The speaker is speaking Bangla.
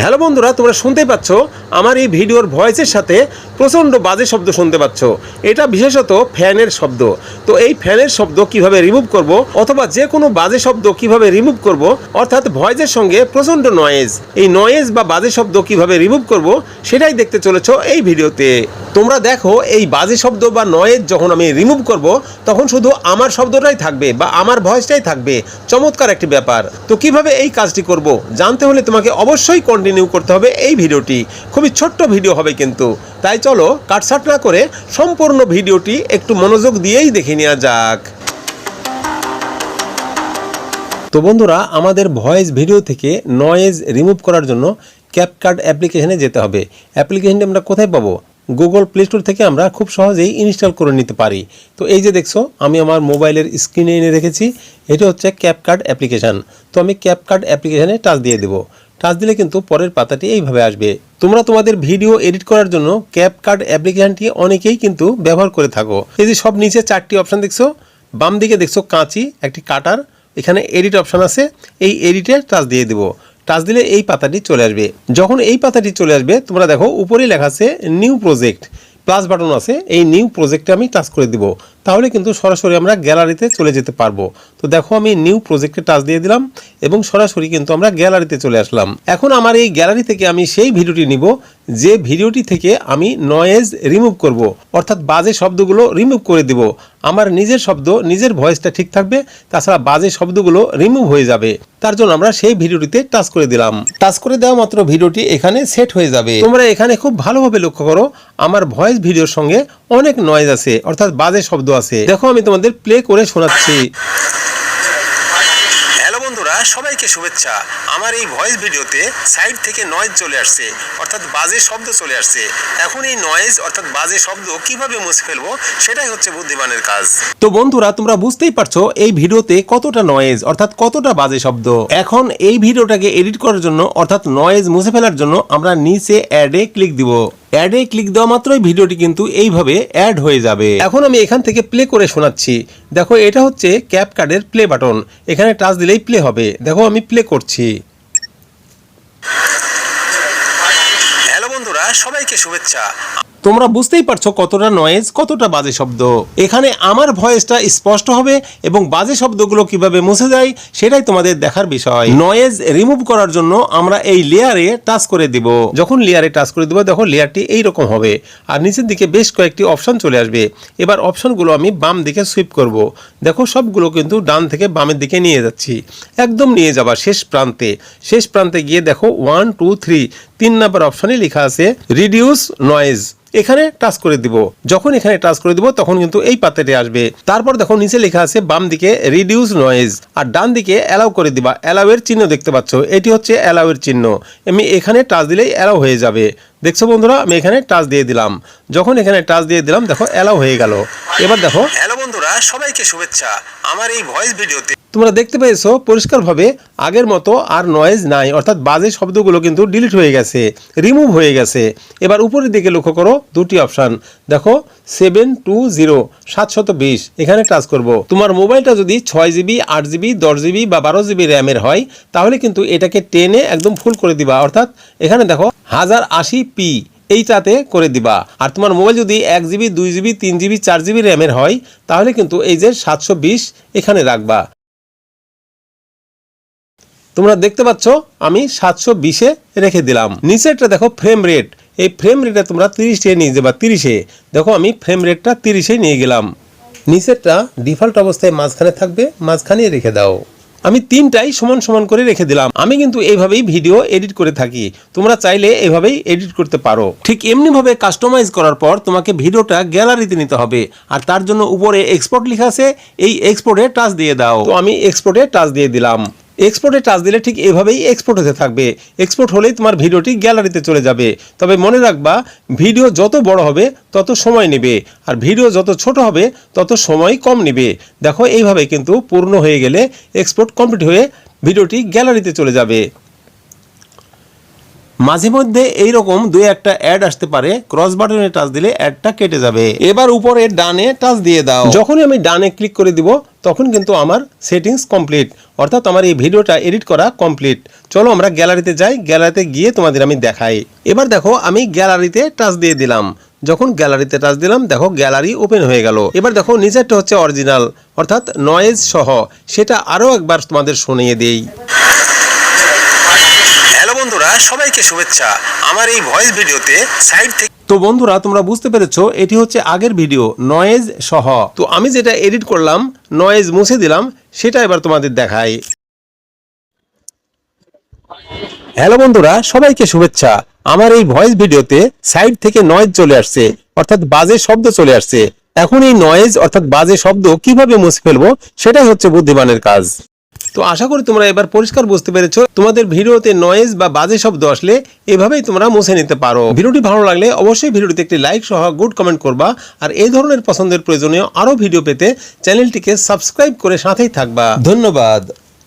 হ্যালো বন্ধুরা, তোমরা শুনতে পাচ্ছ আমার এই ভিডিওর ভয়েসের সাথে প্রচণ্ড বাজে শব্দ শুনতে পাচ্ছ। এটা বিশেষত ফ্যানের শব্দ। তো এই ফ্যানের শব্দ কীভাবে রিমুভ করব অথবা যে কোনো বাজে শব্দ কীভাবে রিমুভ করব, অর্থাৎ ভয়েসের সঙ্গে প্রচণ্ড নয়েজ এই নয়েজ বা বাজে শব্দ কীভাবে রিমুভ করব, সেটাই দেখতে চলেছ এই ভিডিওতে। তোমরা দেখো, এই বাজে শব্দ বা নয়েজ যখন আমি রিমুভ করব, তখন শুধু আমার শব্দটাই থাকবে বা আমার ভয়েসটাই থাকবে। চমৎকার একটি ব্যাপার। তো কীভাবে এই কাজটি করব? জানতে হলে তোমাকে অবশ্যই কন্টিনিউ করতে হবে এই ভিডিওটি। খুবই ছোট্ট ভিডিও হবে কিন্তু। তাই চলো কাটসাট না করে সম্পূর্ণ ভিডিওটি একটু মনোযোগ দিয়েই দেখে নেওয়া যাক। তো বন্ধুরা, আমাদের ভয়েস ভিডিও থেকে নয়েজ রিমুভ করার জন্য ক্যাপকার্ড অ্যাপ্লিকেশনে যেতে হবে। অ্যাপ্লিকেশনটি আমরা কোথায় পাবো? গুগল প্লে স্টোর থেকে আমরা খুব সহজেই ইনস্টল করে নিতে পারি। তো এই যে দেখছ, আমি আমার মোবাইলের স্ক্রিনে এনে রেখেছি। এটা হচ্ছে ক্যাপকার্ড অ্যাপ্লিকেশান তো আমি ক্যাপকার্ড অ্যাপ্লিকেশানে টাচ দিয়ে দেবো। টাচ দিলে কিন্তু পরের পাতাটি এইভাবে আসবে। তোমরা তোমাদের ভিডিও এডিট করার জন্য ক্যাপকার্ড অ্যাপ্লিকেশানটি অনেকেই কিন্তু ব্যবহার করে থাকো। এই যে সব নিচে চারটি অপশান দেখছ বাম দিকে দেখছ কাঁচি, একটি কাটার, এখানে এডিট অপশান আছে। এই এডিটে টাচ দিয়ে দেবো। টাচ দিলে এই পাতাটি চলে আসবে। যখন এই পাতাটি চলে আসবে, তোমরা দেখো উপরেই লেখা আছে, নিউ প্রজেক্ট। প্লাস বাটন আছে, এই নিউ প্রজেক্টে আমি টাচ করে দিব। তাহলে কিন্তু সরাসরি আমরা গ্যালারিতে চলে যেতে পারব। তো দেখো আমি নিউ প্রজেক্টে টাচ দিয়ে দিলাম এবং সরাসরি কিন্তু আমরা গ্যালারিতে চলে আসলাম। এখন আমার এই গ্যালারি থেকে আমি সেই ভিডিওটি নিব, যে ভিডিওটি থেকে আমি নয়েজ রিমুভ করব। অর্থাৎ বাজে শব্দগুলো রিমুভ করে দিব। আমার নিজের শব্দ, নিজের ভয়েসটা ঠিক থাকবে, তাছাড়া বাজে শব্দগুলো রিমুভ হয়ে যাবে। তার জন্য আমরা সেই ভিডিওটিতে টাচ করে দিলাম। টাচ করে দেওয়া মাত্র ভিডিওটি এখানে সেট হয়ে যাবে। তোমরা এখানে খুব ভালোভাবে লক্ষ্য করো, আমার ভয়েস ভিডিওর সঙ্গে অনেক নয়েজ আছে অর্থাৎ বাজে শব্দ আছে। দেখো আমি তোমাদের প্লে করে শোনাচ্ছি। হ্যালো বন্ধুরা সবাইকে শুভেচ্ছা। আমার এই ভয়েস ভিডিওতে সাইড থেকে নয়েজ চলে আসছে অর্থাৎ বাজে শব্দ চলে আসছে। এখন এই নয়েজ অর্থাৎ বাজে শব্দ কীভাবে মুছে ফেলব সেটাই হচ্ছে বুদ্ধিমানের কাজ। তো বন্ধুরা তোমরা বুঝতেই পারছ এই ভিডিওতে কতটা নয়েজ অর্থাৎ কতটা বাজে শব্দ। এখন এই ভিডিওটাকে এডিট করার জন্য অর্থাৎ নয়েজ মুছে ফেলার জন্য আমরা নিচে অ্যাডে ক্লিক দিব। অ্যাডে ক্লিক দেওয়া মাত্রই ভিডিওটি কিন্তু এইভাবে অ্যাড হয়ে যাবে। এখন আমি এখান থেকে প্লে করে শোনাচ্ছি। দেখো, এটা হচ্ছে ক্যাপ কার্ডের প্লে বাটন। এখানে টাচ দিলেই প্লে হবে। দেখো, আমি প্লে করছি হ্যালো বন্ধুরা সবাইকে শুভেচ্ছা। তোমরা বুঝতেই পারছ কতটা নয়েজ কতটা বাজে শব্দ। এখানে আমার ভয়েসটা স্পষ্ট হবে এবং বাজে শব্দগুলো কীভাবে মুছে যায়, সেটাই তোমাদের দেখার বিষয়। নয়েজ রিমুভ করার জন্য আমরা এই লেয়ারে টাচ করে দিব। যখন লেয়ারে টাচ করে দিব, দেখো লেয়ারটি এই রকম হবে। আর নিচের দিকে বেশ কয়েকটি অপশন চলে আসবে। এবার অপশনগুলো আমি বাম দিকে সুইপ করব। দেখো সবগুলো কিন্তু ডান থেকে বামের দিকে নিয়ে যাচ্ছি। একদম নিয়ে যাবা শেষ প্রান্তে। শেষ প্রান্তে গিয়ে দেখো ওয়ান টু থ্রি তিন নাম্বার অপশনে লেখা আছে রিডিউস নয়েজ এখানে টাচ করে দিব। যখন এখানে টাচ করে দিব, তখন কিন্তু এই পাতাটি আসবে। তারপর দেখো নিচে লেখা আছে, বাম দিকে রিডিউস নয়েজ আর ডান দিকে অ্যালাউ করে দিবা। অ্যালাউ এর চিহ্ন দেখতে পাচ্ছ। এটি হচ্ছে অ্যালাউ এর চিহ্ন। আমি এখানে টাচ দিলেই অ্যালাউ হয়ে যাবে। দেখছ বন্ধুরা, আমি এখানে টাচ দিয়ে দিলাম। যখন এখানে টাচ দিয়ে দিলাম, দেখো অ্যালাউ হয়ে গেল। এবার দেখো। হ্যালো বন্ধুরা সবাইকে শুভেচ্ছা। আমার এই ভয়েস ভিডিওতে তোমরা দেখতে পেয়েছ পরিষ্কারভাবে আগের মতো আর নয়েজ নাই অর্থাৎ বাজে শব্দগুলো কিন্তু ডিলিট হয়ে গেছে রিমুভ হয়ে গেছে। এবার উপরের দিকে লক্ষ্য করো দুটি অপশান দেখো সেভেন টু জিরো সাতশত বিশ এখানে টাচ করব। তোমার মোবাইলটা যদি ছয় জিবি আট জিবি দশ জিবি বা বারো জিবি র্যামের হয় তাহলে কিন্তু এটাকে টেনে একদম ফুল করে দিবা। অর্থাৎ এখানে দেখো হাজার আশি পি এইটাতে করে দিবা। আর তোমার মোবাইল যদি এক জিবি, দুই জিবি, তিন জিবি, চার জিবি র্যামের হয়, তাহলে কিন্তু এই যে সাতশো বিশ এখানে রাখবা। তোমরা দেখতে পাচ্ছ, আমি সাতশো বিশে রেখে দিলাম। নিচেরটা দেখো ফ্রেম রেট এই ফ্রেম রেটে তোমরা তিরিশে নিয়ে যাবা, তিরিশে। দেখো আমি ফ্রেম রেটটা তিরিশে নিয়ে গেলাম। নিচেরটা ডিফল্ট অবস্থায় মাঝখানে থাকবে মাঝখানে রেখে দাও। আমি তিনটাই সমান সমান করে রেখে দিলাম। আমি কিন্তু এইভাবেই ভিডিও এডিট করে থাকি। তোমরা চাইলে এভাবেই এডিট করতে পারো। ঠিক এমনিভাবে কাস্টমাইজ করার পর তোমাকে ভিডিওটা গ্যালারিতে নিতে হবে। আর তার জন্য উপরে এক্সপোর্ট লেখা আছে, এই এক্সপোর্টে টাচ দিয়ে দাও। তো আমি এক্সপোর্টে টাচ দিয়ে দিলাম। এক্সপোর্টে টাচ দিলে ঠিক এভাবেই এক্সপোর্ট হতে থাকবে। এক্সপোর্ট হলেই তোমার ভিডিওটি গ্যালারিতে চলে যাবে। তবে মনে রাখবা, ভিডিও যত বড় হবে, তত সময় নেবে। আর ভিডিও যত ছোট হবে, তত সময় কম নেবে। দেখো, এইভাবে কিন্তু পূর্ণ হয়ে গেলে এক্সপোর্ট কমপ্লিট হয়ে ভিডিওটি গ্যালারিতে চলে যাবে। মাঝে মধ্যে এইরকম দুই একটা অ্যাড আসতে পারে ক্রস বাটনে টাচ দিলে অ্যাডটা কেটে যাবে। এবার উপরে ডানে টাচ দিয়ে দাও। যখনই আমি ডানে ক্লিক করে দিব, তখন কিন্তু আমার সেটিংস কমপ্লিট অর্থাৎ আমার এই ভিডিওটা এডিট করা কমপ্লিট চলো আমরা গ্যালারিতে যাই গ্যালারিতে গিয়ে তোমাদের আমি দেখাই। এবার দেখো, আমি গ্যালারিতে টাচ দিয়ে দিলাম। যখন গ্যালারিতে টাচ দিলাম, দেখো গ্যালারি ওপেন হয়ে গেল। এবার দেখো, নিচেরটা হচ্ছে অরিজিনাল অর্থাৎ নয়েজ সহ, সেটা আরও একবার তোমাদের শুনিয়ে দেই। সবাইকে শুভেচ্ছা। আমার এই ভয়েস ভিডিওতে সাইড থেকে তো বন্ধুরা, তোমরা বুঝতে পেরেছ, এটি হচ্ছে আগের ভিডিও, নয়েজ সহ। তো আমি যেটা এডিট করলাম, নয়েজ মুছে দিলাম, সেটা এবার তোমাদের দেখাই। হ্যালো বন্ধুরা, সবাইকে শুভেচ্ছা। আমার এই ভয়েস ভিডিওতে সাইড থেকে নয়েজ চলে আসছে, অর্থাৎ বাজে শব্দ চলে আসছে। এখন এই নয়েজ, অর্থাৎ বাজে শব্দ কীভাবে মুছে ফেলব, সেটাই হচ্ছে বুদ্ধিমানের কাজ। তো আশা করি তোমরা এবার পরিষ্কার বুঝতে পেরেছ, তোমাদের ভিডিওতে নয়েজ বা বাজে শব্দ আসলে এভাবেই তোমরা মুছে নিতে পারো। ভিডিওটি ভালো লাগলে অবশ্যই ভিডিওটিতে একটি লাইক সহ গুড কমেন্ট করবা, আর এই ধরনের পছন্দের প্রয়োজনীয় আরও ভিডিও পেতে চ্যানেলটিকে সাবস্ক্রাইব করে সাথেই থাকবা। ধন্যবাদ।